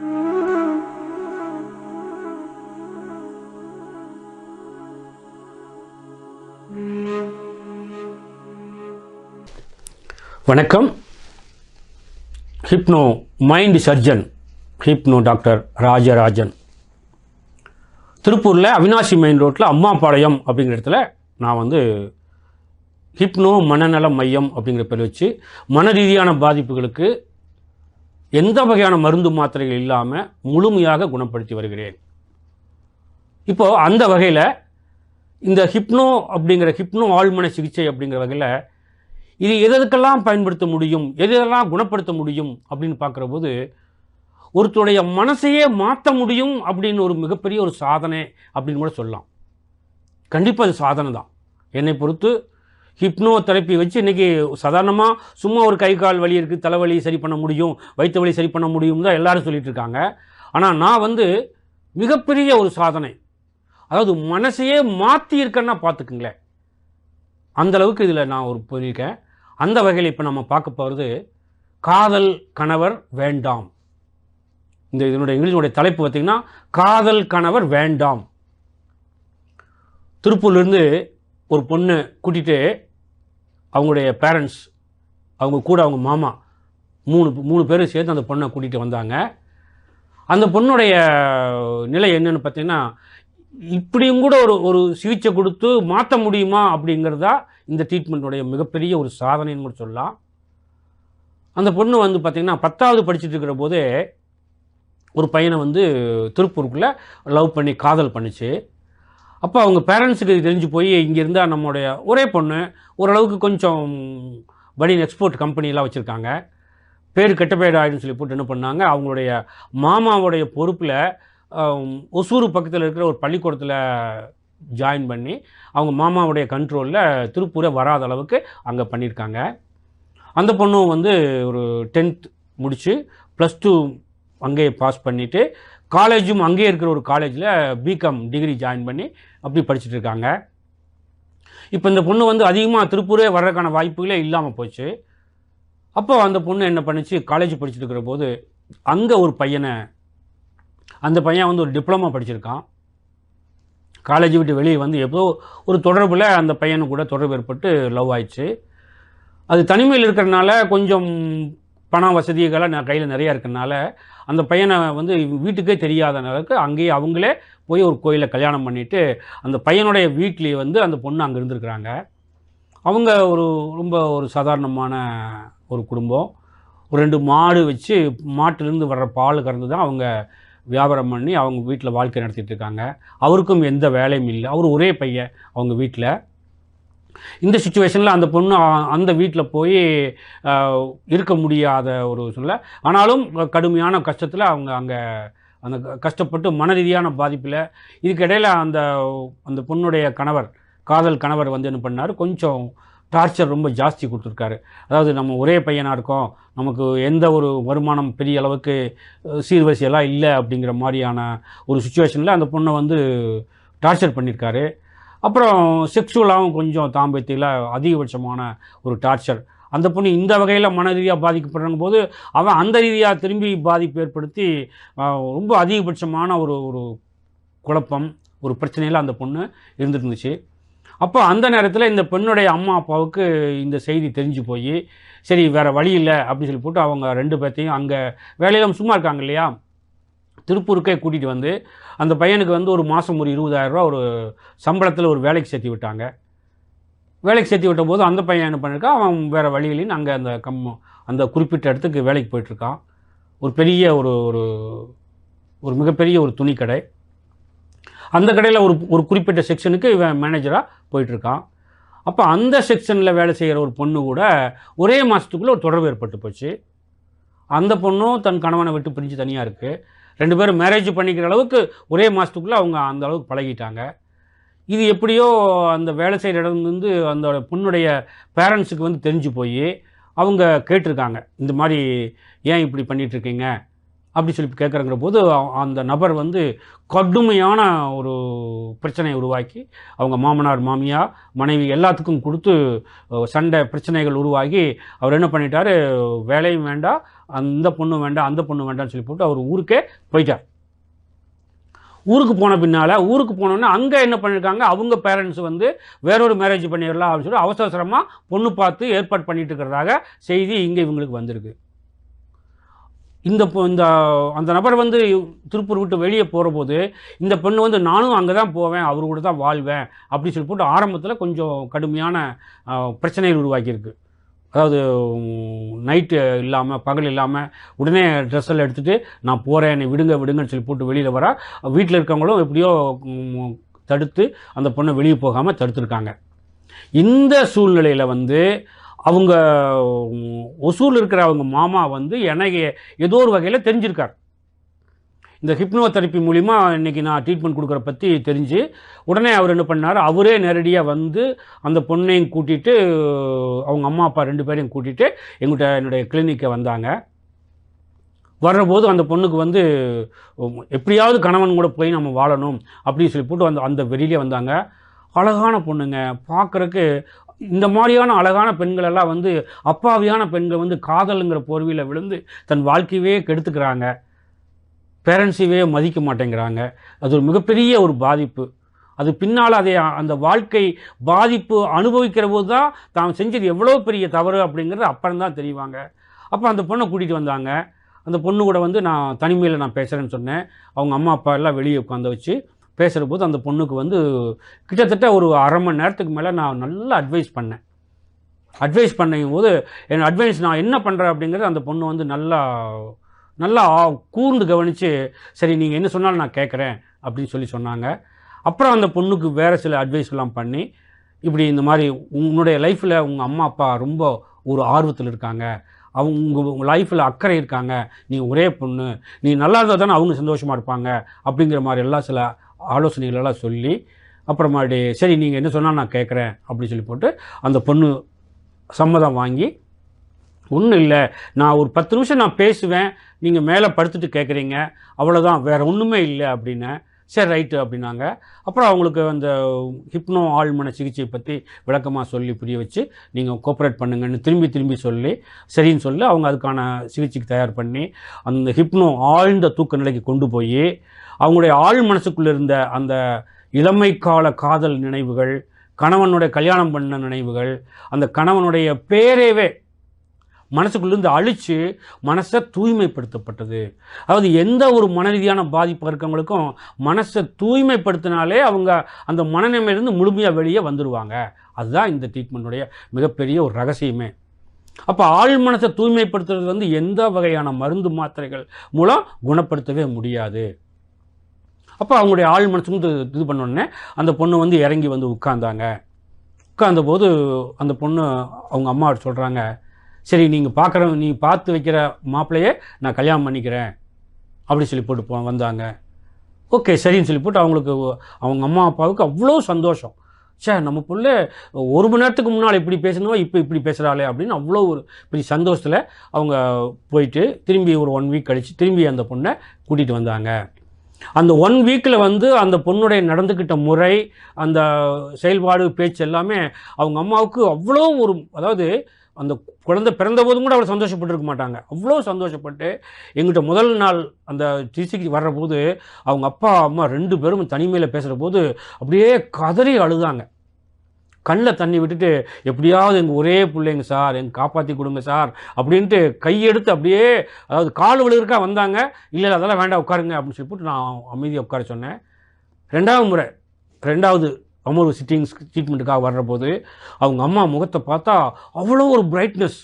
வணக்கம். Hypno mind surgeon. Hypno doctor Rajarajan. திருப்பூரில் Avinashi main ரோட்டில் அம்மாபாளையம் அப்படிங்கிற இடத்துல நான் வந்து ஹிப்னோ மனநல மையம் அப்படிங்கிற பேர் வச்சு மன ரீதியான பாதிப்புகளுக்கு எந்த வகையான மருந்து மாத்திரைகள் இல்லாமல் முழுமையாக குணப்படுத்தி வருகிறேன். இப்போது அந்த வகையில் இந்த ஹிப்னோ அப்படிங்கிற ஹிப்னோ ஆழ்மன சிகிச்சை அப்படிங்கிற வகையில் இது எதற்கெல்லாம் பயன்படுத்த முடியும் எதெல்லாம் குணப்படுத்த முடியும் அப்படின்னு பார்க்குற போது ஒருத்தருடைய மனசையே மாற்ற முடியும் அப்படின்னு ஒரு மிகப்பெரிய ஒரு சாதனை அப்படின்னு கூட சொல்லலாம். கண்டிப்பாக அது சாதனை தான் என்னை பொறுத்து ஹிப்னோ தெரப்பி வச்சு இன்றைக்கி சாதாரணமாக சும்மா ஒரு கை கால் வலி இருக்குது தலைவலி சரி பண்ண முடியும் வயிற்று வலி சரி பண்ண முடியும் தான் எல்லாரும் சொல்லிகிட்டு இருக்காங்க. ஆனால் நான் வந்து மிகப்பெரிய ஒரு சாதனை. அதாவது மனசையே மாற்றி இருக்கேன்னா பார்த்துக்குங்களேன் அந்தளவுக்கு இதில் நான் ஒரு போயிருக்கேன். அந்த வகையில் இப்போ நம்ம பார்க்க போகிறது காதல் கணவர் வேண்டாம். இந்த இதனுடைய இங்கிலீஷனுடைய தலைப்பு பார்த்திங்கன்னா காதல் கணவர் வேண்டாம். திருப்பூர்லேருந்து ஒரு பொண்ணு கூட்டிகிட்டு அவங்களுடைய பேரண்ட்ஸ் அவங்க கூட அவங்க மாமா மூணு மூணு பேரும் சேர்ந்து அந்த பொண்ணை கூட்டிகிட்டு வந்தாங்க. அந்த பொண்ணுடைய நிலை என்னென்னு பார்த்தீங்கன்னா இப்படியும் கூட ஒரு ஒரு சிகிச்சை கொடுத்து மாற்ற முடியுமா அப்படிங்கிறதா இந்த ட்ரீட்மெண்ட்டுடைய மிகப்பெரிய ஒரு சாதனைன்னு கூட சொல்லலாம். அந்த பொண்ணு வந்து பார்த்திங்கன்னா பத்தாவது படிச்சுட்டு இருக்கிற போதே ஒரு பையனை வந்து திருப்பூருக்குள்ளே லவ் பண்ணி காதல் பண்ணிச்சு. அப்போ அவங்க பேரண்ட்ஸுக்கு தெரிஞ்சு போய் இங்கே இருந்தால் நம்மளுடைய ஒரே பொண்ணு ஓரளவுக்கு கொஞ்சம் பனியன் எக்ஸ்போர்ட் கம்பெனிலாம் வச்சுருக்காங்க. பேர் கெட்ட பேர் ஆகிடும்னு சொல்லி போட்டு என்ன பண்ணாங்க? அவங்களுடைய மாமாவுடைய பொறுப்பில் ஒசூர் பக்கத்தில் இருக்கிற ஒரு பள்ளிக்கூடத்தில் ஜாயின் பண்ணி அவங்க மாமாவுடைய கண்ட்ரோலில் திருப்பூரை வராத அளவுக்கு அங்கே பண்ணியிருக்காங்க அந்த பொண்ணும் வந்து ஒரு டென்த் முடித்து ப்ளஸ் டூ அங்கேயே பாஸ் பண்ணிவிட்டு காலேஜும் அங்கேயே இருக்கிற ஒரு காலேஜில் பிகாம் டிகிரி ஜாயின் பண்ணி அப்படி படிச்சுட்டு இருக்காங்க. இப்போ இந்த பொண்ணு வந்து அதிகமாக திருப்பூரே வர்றதுக்கான வாய்ப்புகளே இல்லாமல் போச்சு. அப்போ அந்த பொண்ணு என்ன பண்ணுச்சு? காலேஜ் படிச்சுட்டு இருக்கிற போது அங்கே ஒரு பையனை அந்த பையன் வந்து ஒரு டிப்ளமா படிச்சிருக்கான். காலேஜ் விட்டு வெளியே வந்து எப்போ ஒரு தொடர்பில் அந்த பையனு கூட தொடர்பு ஏற்பட்டு லவ் ஆயிடுச்சு. அது தனிமையில் இருக்கிறனால கொஞ்சம் பண வசதிகளாக நான் கையில் நிறையா இருக்கிறனால அந்த பையனை வந்து வீட்டுக்கே தெரியாத அளவுக்கு அங்கேயே அவங்களே போய் ஒரு கோயிலில் கல்யாணம் பண்ணிவிட்டு அந்த பையனுடைய வீட்லேயே வந்து அந்த பொண்ணு அங்கே இருந்திருக்கிறாங்க. அவங்க ஒரு ரொம்ப ஒரு சாதாரணமான ஒரு குடும்பம். ஒரு ரெண்டு மாடு வச்சு மாட்டிலேருந்து வர்ற பால் கறந்து தான் அவங்க வியாபாரம் பண்ணி அவங்க வீட்டில் வாழ்க்கை நடத்திட்டு இருக்காங்க. அவருக்கும் எந்த வேலையும் இல்லை. அவர் ஒரே பையன் அவங்க வீட்டில் இந்த சுச்சுவேஷனில் அந்த பொண்ணு அந்த வீட்டில் போய் இருக்க முடியாத ஒரு சூழ்நிலை. ஆனாலும் கடுமையான கஷ்டத்தில் அவங்க அங்கே அந்த க- கஷ்டப்பட்டு மன ரீதியான பாதிப்பில் இதுக்கிடையில் அந்த அந்த பொண்ணுடைய கணவர் காதல் கணவர் வந்து என்ன பண்ணார்? கொஞ்சம் டார்ச்சர் ரொம்ப ஜாஸ்தி கொடுத்துருக்காரு. அதாவது நம்ம ஒரே பையனாக இருக்கோம் நமக்கு எந்த ஒரு வருமானம் பெரிய அளவுக்கு சீர்வரிசையெல்லாம் இல்லை அப்படிங்கிற மாதிரியான ஒரு சுச்சுவேஷனில் அந்த பொண்ணை வந்து டார்ச்சர் பண்ணியிருக்காரு அப்புறம் செக்ஷுவலாகவும் கொஞ்சம் தாம்பத்தியில் அதிகபட்சமான ஒரு டார்ச்சர் அந்த பொண்ணு இந்த வகையில் மன ரீதியாக பாதிக்கப்படுறாங்க போது அவன் அந்த ரீதியாக திரும்பி பாதிப்பு ஏற்படுத்தி ரொம்ப அதிகபட்சமான ஒரு ஒரு குழப்பம் ஒரு பிரச்சனையில் அந்த பொண்ணு இருந்துட்டு இருந்துச்சு அப்போ அந்த நேரத்தில் இந்த பெண்ணுடைய அம்மா அப்பாவுக்கு இந்த செய்தி தெரிஞ்சு போய் சரி வேறு வழி இல்லை அப்படின்னு சொல்லி போட்டு அவங்க ரெண்டு பேர்த்தையும் அங்கே வேலையில சும்மா இருக்காங்க இல்லையா? திருப்பூருக்கே கூட்டிகிட்டு வந்து அந்த பையனுக்கு வந்து ஒரு மாதம் ஒரு இருபதாயிரரூவா ஒரு சம்பளத்தில் ஒரு வேலைக்கு சேர்த்து விட்டாங்க. வேலைக்கு சேர்த்து விட்ட போது அந்த பையன் என்ன பண்ணிருக்கான் அவன் வேறு வழிகளின் அங்கே அந்த கம் அந்த குறிப்பிட்ட இடத்துக்கு வேலைக்கு போயிட்டுருக்கான். ஒரு பெரிய ஒரு ஒரு ஒரு மிகப்பெரிய ஒரு துணி கடை அந்த கடையில் ஒரு ஒரு குறிப்பிட்ட செக்ஷனுக்கு இவன் மேனேஜராக போயிட்டுருக்கான். அப்போ அந்த செக்ஷனில் வேலை செய்கிற ஒரு பொண்ணு கூட ஒரே மாதத்துக்குள்ளே ஒரு தொடர்பு ஏற்பட்டு போச்சு. அந்த பொண்ணும் தன் கணவனை விட்டு பிரிஞ்சு தனியாக இருக்குது ரெண்டு பேரும் மேரேஜ் பண்ணிக்கிற அளவுக்கு ஒரே மாதத்துக்குள்ளே அவங்க அந்த அளவுக்கு பழகிட்டாங்க. இது எப்படியோ அந்த வேலை செய்கிற இடம் வந்து அந்த பொண்ணுடைய பேரண்ட்ஸுக்கு வந்து தெரிஞ்சு போய் அவங்க கேட்டிருக்காங்க இந்த மாதிரி ஏன் இப்படி பண்ணிகிட்ருக்கீங்க அப்படி சொல்லி கேட்குறங்கிற போது அந்த நபர் வந்து கடுமையான ஒரு பிரச்சனையை உருவாக்கி அவங்க மாமனார் மாமியார் மனைவி எல்லாத்துக்கும் கொடுத்து சண்டை பிரச்சனைகள் உருவாகி அவர் என்ன பண்ணிட்டாரு வேலையும் வேண்டாம் அந்த பொண்ணு வேண்டாம் அந்த பொண்ணு வேண்டாம்னு சொல்லி போட்டு அவர் ஊருக்கே போயிட்டார். ஊருக்கு போன பின்னால் ஊருக்கு போனோன்னே அங்கே என்ன பண்ணியிருக்காங்க அவங்க பேரண்ட்ஸ் வந்து வேறொரு மேரேஜ் பண்ணிடலாம் அப்படின்னு சொல்லி அவசர அவசரமாக பொண்ணு பார்த்து ஏற்பாடு பண்ணிட்டு இருக்கிறதாக செய்தி இங்கே இவங்களுக்கு வந்திருக்கு. இந்த பொ- இந்த அந்த நபர் வந்து திருப்பூர் விட்டு வெளியே போகிற போது இந்த பெண்ணு வந்து நானும் அங்கே தான் போவேன் அவர் கூட தான் வாழ்வேன் அப்படி சொல்லி போட்டு ஆரம்பத்தில் கொஞ்சம் கடுமையான பிரச்சனைகள் உருவாக்கியிருக்கு. அதாவது நைட்டு இல்லாமல் பகல் இல்லாமல் உடனே ட்ரெஸ் எல்லாம் எடுத்துகிட்டு நான் போகிறேன் என்னை விடுங்க விடுங்கன்னு சொல்லி போட்டு வெளியில் வர. வீட்டில் இருக்கவங்களும் எப்படியோ தடுத்து அந்த பொண்ணை வெளியே போகாமல் தடுத்துருக்காங்க. இந்த சூழ்நிலையில் வந்து அவங்க ஒசூரில் இருக்கிற அவங்க மாமா வந்து எனக்கு ஏதோ ஒரு வகையில் தெரிஞ்சிருக்கார். இந்த ஹிப்னோ தெரப்பி மூலிமா இன்றைக்கி நான் ட்ரீட்மெண்ட் கொடுக்குற பற்றி தெரிஞ்சு உடனே அவர் என்ன பண்ணார்? அவரே நேரடியாக வந்து அந்த பொண்ணையும் கூட்டிகிட்டு அவங்க அம்மா அப்பா ரெண்டு பேரையும் கூட்டிகிட்டு எங்கள்கிட்ட என்னுடைய கிளினிக்கை வந்தாங்க. வர்றபோது அந்த பொண்ணுக்கு வந்து எப்படியாவது கணவன் கூட போய் நம்ம வாழணும் அப்படின்னு சொல்லி போட்டு அந்த அந்த வெளியிலே வந்தாங்க. அழகான பொண்ணுங்க. பார்க்குறக்கு இந்த மாதிரியான அழகான பெண்களெல்லாம் வந்து அப்பாவியான பெண்கள் வந்து காதலுங்கிற போர்வியில் விழுந்து தன் வாழ்க்கையவே கெடுத்துக்கிறாங்க. பேரண்ட்ஸையே மதிக்க மாட்டேங்கிறாங்க. அது ஒரு மிகப்பெரிய ஒரு பாதிப்பு. அது பின்னால் அதை அந்த வாழ்க்கை பாதிப்பு அனுபவிக்கிற போது தான் தான் செஞ்சது எவ்வளோ பெரிய தவறு அப்படிங்கிறது அப்புறம் தான் தெரிவாங்க. அப்போ அந்த பொண்ணை கூட்டிகிட்டு வந்தாங்க. அந்த பொண்ணு கூட வந்து நான் தனிமையில் நான் பேசுகிறேன்னு சொன்னேன். அவங்க அம்மா அப்பா எல்லாம் வெளியே உட்காந்து வச்சு பேசுகிற போது அந்த பொண்ணுக்கு வந்து கிட்டத்தட்ட ஒரு அரை மணி நேரத்துக்கு மேலே நான் நல்லா அட்வைஸ் பண்ணேன். அட்வைஸ் பண்ணும் போது என் அட்வைஸ் நான் என்ன பண்ணுறேன் அப்படிங்கிறது அந்த பொண்ணு வந்து நல்லா நல்லா கூர்ந்து கவனித்து சரி நீங்கள் என்ன சொன்னாலும் நான் கேட்குறேன் அப்படின்னு சொல்லி சொன்னாங்க. அப்புறம் அந்த பொண்ணுக்கு வேறு சில அட்வைஸ்லாம் பண்ணி இப்படி இந்த மாதிரி உன்னுடைய லைஃப்பில் உங்கள் அம்மா அப்பா ரொம்ப ஒரு ஆர்வத்தில் இருக்காங்க. அவங்க உங்கள் லைஃப்பில் அக்கறை இருக்காங்க. நீ ஒரே பொண்ணு. நீ நல்லா இருந்தால் தானே அவங்க சந்தோஷமாக இருப்பாங்க அப்படிங்கிற மாதிரி எல்லாம் சில ஆலோசனைகளெல்லாம் சொல்லி அப்புறமாடி சரி நீங்கள் என்ன சொன்னால் நான் கேட்குறேன் அப்படின்னு சொல்லி போட்டு அந்த பொண்ணு சம்மதம் வாங்கி ஒன்றும் இல்லை. நான் ஒரு பத்து நிமிஷம் நான் பேசுவேன். நீங்கள் மேலே படுத்துட்டு கேட்குறீங்க அவ்வளோதான் வேறு ஒன்றுமே இல்லை அப்படின்னு. சரி ரைட்டு அப்படின்னாங்க. அப்புறம் அவங்களுக்கு அந்த ஹிப்னோ ஆழ்மன சிகிச்சை பற்றி விளக்கமாக சொல்லி புரிய வச்சு நீங்கள் கோஆப்ரேட் பண்ணுங்கன்னு திரும்பி திரும்பி சொல்லி சரின்னு சொல்லி அவங்க அதுக்கான சிகிச்சைக்கு தயார் பண்ணி அந்த ஹிப்னோ ஆழ்ந்த தூக்க நிலைக்கு கொண்டு போய் அவங்களுடைய ஆழ் மனசுக்குள்ளே இருந்த அந்த இளமை கால காதல் நினைவுகள் கணவனுடைய கல்யாணம் பண்ண நினைவுகள் அந்த கணவனுடைய பேரேவே மனசுக்குள்ளேருந்து அழித்து மனசை தூய்மைப்படுத்தப்பட்டது. அதாவது எந்த ஒரு மனரீதியான பாதிப்பு இருக்கவங்களுக்கும் மனசை தூய்மைப்படுத்தினாலே அவங்க அந்த மனநிலைமையிலிருந்து முழுமையாக வெளியே வந்துடுவாங்க அதுதான் இந்த ட்ரீட்மெண்ட்டுடைய மிகப்பெரிய ஒரு ரகசியமே. அப்போ ஆழ் மனசை தூய்மைப்படுத்துறது வந்து எந்த வகையான மருந்து மாத்திரைகள் மூலம் குணப்படுத்தவே முடியாது. அப்போ அவங்களுடைய ஆள் மனசுக்கு இது இது அந்த பொண்ணு வந்து இறங்கி வந்து உட்காந்தாங்க உட்கார்ந்த போது அந்த பொண்ணு அவங்க அம்மா சொல்கிறாங்க சரி நீங்கள் பார்க்குற நீ பார்த்து வைக்கிற மாப்பிள்ளையே நான் கல்யாணம் பண்ணிக்கிறேன். அப்படி சொல்லி போட்டு போ வந்தாங்க. ஓகே சரின்னு சொல்லி போட்டு அவங்களுக்கு அவங்க அம்மா அப்பாவுக்கு அவ்வளோ சந்தோஷம். ச்சே நம்ம புள்ள ஒரு மணி நேரத்துக்கு முன்னால் இப்படி பேசணுமோ இப்போ இப்படி பேசுகிறாளே அப்படின்னு அவ்வளோ ஒரு பெரிய சந்தோஷத்தில் அவங்க போயிட்டு திரும்பி ஒரு ஒன் வீக் கழித்து திரும்பி அந்த பொண்ணை கூட்டிகிட்டு வந்தாங்க. அந்த ஒன் வீக்கில் வந்து அந்த பொண்ணுடைய நடந்துக்கிட்ட முறை அந்த செயல்பாடு பேச்சு எல்லாமே அவங்க அம்மாவுக்கு அவ்வளோ ஒரு அதாவது அந்த குழந்தை பிறந்தபோதும் கூட அவள் சந்தோஷப்பட்டிருக்க மாட்டாங்க. அவ்வளோ சந்தோஷப்பட்டு எங்கிட்ட முதல் நாள் அந்த டிசிக்கு வர்ற போது அவங்க அப்பா அம்மா ரெண்டு பேரும் தனிமையில் பேசுகிற போது அப்படியே கதறி அழுதாங்க. கண்ணில் தண்ணி விட்டுட்டு எப்படியாவது எங்கள் ஒரே பிள்ளைங்க சார் எங்கள் காப்பாற்றி கொடுங்க சார் அப்படின்ட்டு கையெடுத்து அப்படியே அதாவது கால் விழுகிறக்கா வந்தாங்க. இல்லை அதெல்லாம் வேண்டாம் உட்காருங்க அப்படின்னு சொல்லிவிட்டு நான் அமைதியாக உட்கார சொன்னேன். ரெண்டாவது முறை ரெண்டாவது அமர்வு சிட்டிங்ஸ் ட்ரீட்மெண்ட்டுக்காக வர்றபோது அவங்க அம்மா முகத்தை பார்த்தா அவ்வளோ ஒரு பிரைட்னஸ்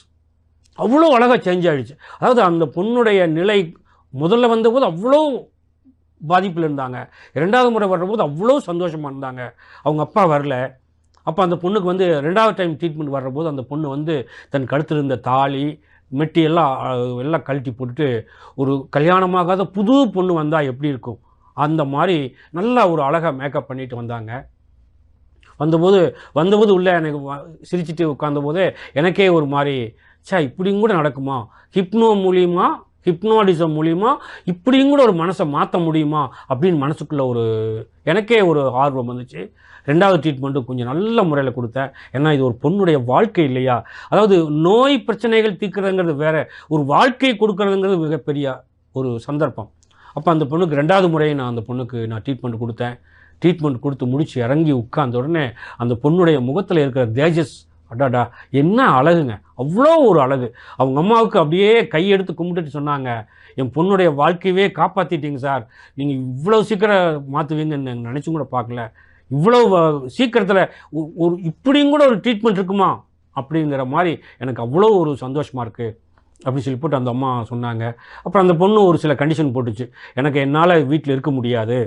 அவ்வளோ அழகாக சேஞ்ச் ஆகிடுச்சு அதாவது அந்த பொண்ணுடைய நிலை முதல்ல வந்தபோது அவ்வளோ பாதிப்பில் இருந்தாங்க. ரெண்டாவது முறை வர்றபோது அவ்வளோ சந்தோஷமாக இருந்தாங்க. அவங்க அப்பா வரல. அப்போ அந்த பொண்ணுக்கு வந்து ரெண்டாவது டைம் ட்ரீட்மெண்ட் வர்றபோது அந்த பொண்ணு வந்து தன் கழுத்தில் இருந்த தாலி மெட்டி எல்லாம் எல்லாம் கழட்டி போட்டுட்டு ஒரு கல்யாணமாகாத புது பொண்ணு வந்தால் எப்படி இருக்கும்? அந்த மாதிரி நல்லா ஒரு அழகாக மேக்கப் பண்ணிட்டு வந்தாங்க. வந்தபோது வந்தபோது உள்ளே எனக்கு சிரிச்சிட்டு உட்காந்தபோது எனக்கே ஒரு மாதிரி சே இப்படியும் கூட நடக்குமா? ஹிப்னோ மூலியமா? ஹிப்னாடிசம் மூலிமா இப்படியும் கூட ஒரு மனசை மாற்ற முடியுமா? அப்படின்னு மனசுக்குள்ளே ஒரு எனக்கே ஒரு ஆர்வம் வந்துச்சு. ரெண்டாவது ட்ரீட்மெண்ட்டு கொஞ்சம் நல்ல முறையில் கொடுத்தேன். ஏன்னா இது ஒரு பொண்ணுடைய வாழ்க்கை இல்லையா? அதாவது நோய் பிரச்சனைகள் தீர்க்கிறதுங்கிறது வேற ஒரு வாழ்க்கை கொடுக்கறதுங்கிறது மிகப்பெரிய ஒரு சந்தர்ப்பம். அப்போ அந்த பொண்ணுக்கு ரெண்டாவது முறையை நான் அந்த பொண்ணுக்கு நான் ட்ரீட்மெண்ட் கொடுத்தேன். ட்ரீட்மெண்ட் கொடுத்து முடித்து இறங்கி உட்கார்ந்த உடனே அந்த பொண்ணுடைய முகத்தில் இருக்கிற தேஜஸ் அடாடா என்ன அழகுங்க. அவ்வளோ ஒரு அழகு. அவங்க அம்மாவுக்கு அப்படியே கையெடுத்து கும்பிட்டுட்டு சொன்னாங்க என் பொண்ணுடைய வாழ்க்கையவே காப்பாற்றிட்டீங்க சார். நீங்கள் இவ்வளோ சீக்கிரம் மாற்றுவீங்கன்னு நினச்சும் கூட பார்க்கல. இவ்வளோ சீக்கிரத்தில் ஒரு இப்படியும் கூட ஒரு ட்ரீட்மெண்ட் இருக்குமா? அப்படிங்கிற மாதிரி எனக்கு அவ்வளோ ஒரு சந்தோஷமாக இருக்குது அப்படின்னு சொல்லி போட்டு அந்த அம்மா சொன்னாங்க. அப்புறம் அந்த பொண்ணு ஒரு சில கண்டிஷன் போட்டுச்சு. எனக்கு என்னால் வீட்டில் இருக்க முடியாது.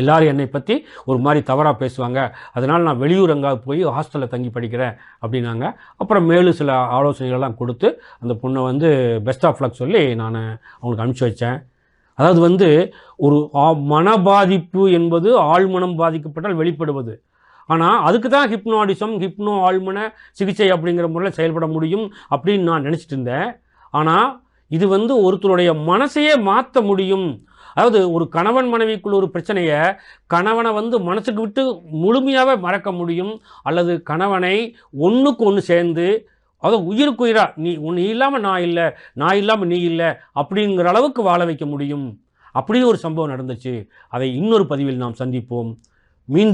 எல்லாரும் என்னை பற்றி ஒரு மாதிரி தவறாக பேசுவாங்க. அதனால் நான் வெளியூர் அங்கே போய் ஹாஸ்டலில் தங்கி படிக்கிறேன் அப்படின்னாங்க. அப்புறம் மேலும் சில ஆலோசனைகள்லாம் கொடுத்து அந்த பொண்ணை வந்து பெஸ்ட் ஆஃப் லக் சொல்லி நான் அவங்களுக்கு அனுப்பிச்சி வச்சேன். அதாவது வந்து ஒரு மன பாதிப்பு என்பது ஆழ்மனம் பாதிக்கப்பட்டால் வெளிப்படுவது. ஆனால் அதுக்கு தான் ஹிப்னோடிசம் ஹிப்னோ ஆழ்மன சிகிச்சை அப்படிங்கிற முறையில் செயல்பட முடியும் அப்படின்னு நான் நினச்சிட்டு இருந்தேன். ஆனால் இது வந்து ஒருத்தருடைய மனசையே மாற்ற முடியும் அதாவது ஒரு கணவன் மனைவிக்குள்ள ஒரு பிரச்சனையை கணவனை வந்து மனசுக்கு விட்டு முழுமையாகவே மறக்க முடியும். அல்லது கணவனை ஒன்றுக்கு ஒன்று சேர்ந்து அதாவது உயிருக்குயிராக நீ உன் இல்லாமல் நான் இல்லை நான் இல்லாமல் நீ இல்லை அப்படிங்கிற அளவுக்கு வாழ வைக்க முடியும். அப்படி ஒரு சம்பவம் நடந்துச்சு. அதை இன்னொரு பதிவில் நாம் சந்திப்போம். மீண்டும்